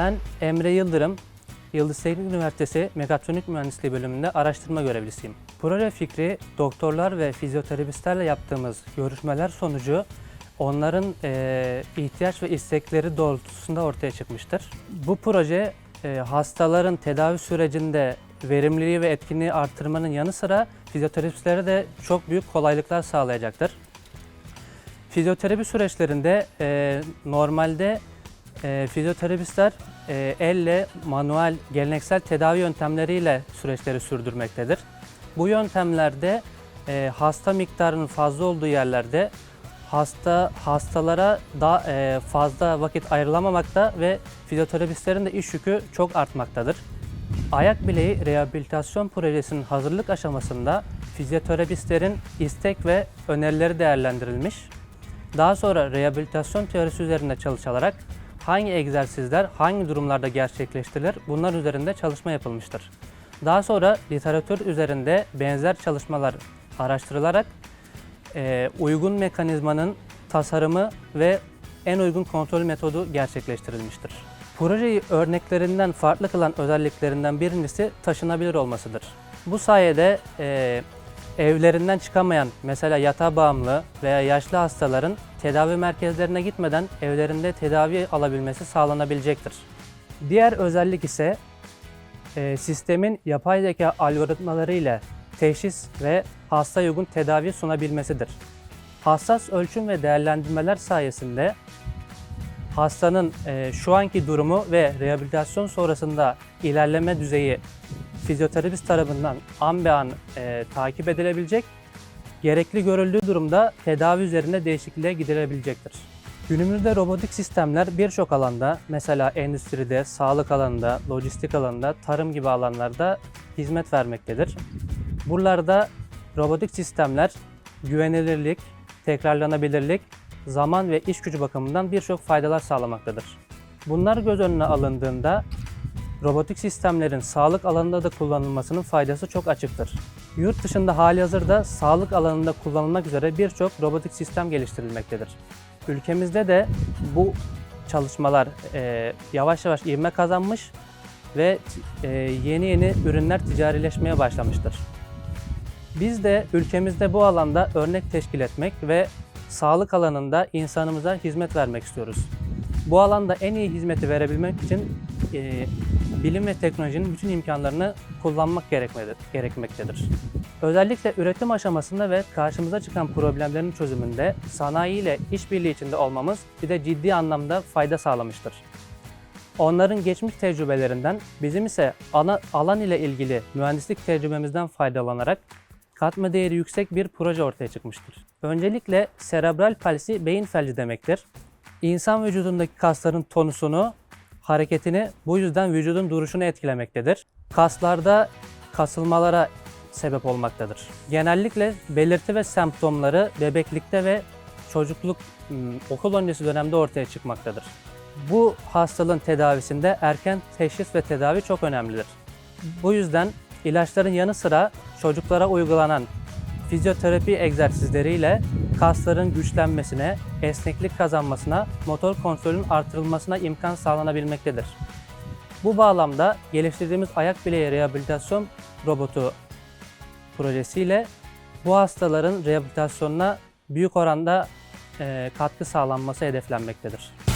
Ben Emre Yıldırım, Yıldız Teknik Üniversitesi Mekatronik Mühendisliği bölümünde araştırma görevlisiyim. Proje fikri doktorlar ve fizyoterapistlerle yaptığımız görüşmeler sonucu onların eee, ihtiyaç ve istekleri doğrultusunda ortaya çıkmıştır. Bu proje eee, hastaların tedavi sürecinde verimliliği ve etkinliği artırmanın yanı sıra fizyoterapistlere de çok büyük kolaylıklar sağlayacaktır. Fizyoterapi süreçlerinde e, normalde e, fizyoterapistler e, elle, manuel, geleneksel tedavi yöntemleriyle süreçleri sürdürmektedir. Bu yöntemlerde e, hasta miktarının fazla olduğu yerlerde hasta hastalara daha e, fazla vakit ayrılamamakta ve fizyoterapistlerin de iş yükü çok artmaktadır. Ayak bileği rehabilitasyon projesinin hazırlık aşamasında fizyoterapistlerin istek ve önerileri değerlendirilmiş. Daha sonra rehabilitasyon teorisi üzerinde çalışılarak hangi egzersizler hangi durumlarda gerçekleştirilir bunlar üzerinde çalışma yapılmıştır. Daha sonra literatür üzerinde benzer çalışmalar araştırılarak eee, uygun mekanizmanın tasarımı ve en uygun kontrol metodu gerçekleştirilmiştir. Projeyi örneklerinden farklı kılan özelliklerinden birincisi taşınabilir olmasıdır. Bu sayede eee, evlerinden çıkamayan mesela yatağa bağımlı veya yaşlı hastaların tedavi merkezlerine gitmeden evlerinde tedavi alabilmesi sağlanabilecektir. Diğer özellik ise e, sistemin yapay zeka algoritmaları ile teşhis ve hasta uygun tedavi sunabilmesidir. Hassas ölçüm ve değerlendirmeler sayesinde hastanın e, şu anki durumu ve rehabilitasyon sonrasında ilerleme düzeyi fizyoterapist tarafından an be an e, takip edilebilecek, gerekli görüldüğü durumda tedavi üzerinde değişikliğe gidilebilecektir. Günümüzde robotik sistemler birçok alanda, mesela endüstride, sağlık alanında, lojistik alanında, tarım gibi alanlarda hizmet vermektedir. Buralarda robotik sistemler güvenilirlik, tekrarlanabilirlik, zaman ve iş gücü bakımından birçok faydalar sağlamaktadır. Bunlar göz önüne alındığında robotik sistemlerin sağlık alanında da kullanılmasının faydası çok açıktır. Yurt dışında hali hazırda sağlık alanında kullanılmak üzere birçok robotik sistem geliştirilmektedir. Ülkemizde de bu çalışmalar e, yavaş yavaş ivme kazanmış ve e, yeni yeni ürünler ticarileşmeye başlamıştır. Biz de ülkemizde bu alanda örnek teşkil etmek ve sağlık alanında insanımıza hizmet vermek istiyoruz. Bu alanda en iyi hizmeti verebilmek için e, bilim ve teknolojinin bütün imkanlarını kullanmak gerekmektedir. Özellikle üretim aşamasında ve karşımıza çıkan problemlerin çözümünde sanayi ile işbirliği içinde olmamız bize ciddi anlamda fayda sağlamıştır. Onların geçmiş tecrübelerinden bizim ise ana alan ile ilgili mühendislik tecrübemizden faydalanarak katma değeri yüksek bir proje ortaya çıkmıştır. Öncelikle serebral palsi beyin felci demektir. İnsan vücudundaki kasların tonusunu, hareketini bu yüzden vücudun duruşunu etkilemektedir. Kaslarda kasılmalara sebep olmaktadır. Genellikle belirti ve semptomları bebeklikte ve çocukluk ım, okul öncesi dönemde ortaya çıkmaktadır. Bu hastalığın tedavisinde erken teşhis ve tedavi çok önemlidir. Bu yüzden ilaçların yanı sıra çocuklara uygulanan fizyoterapi egzersizleriyle kasların güçlenmesine, esneklik kazanmasına, motor kontrolün artırılmasına imkan sağlanabilmektedir. Bu bağlamda geliştirdiğimiz ayak bileği rehabilitasyon robotu projesiyle bu hastaların rehabilitasyonuna büyük oranda katkı sağlanması hedeflenmektedir.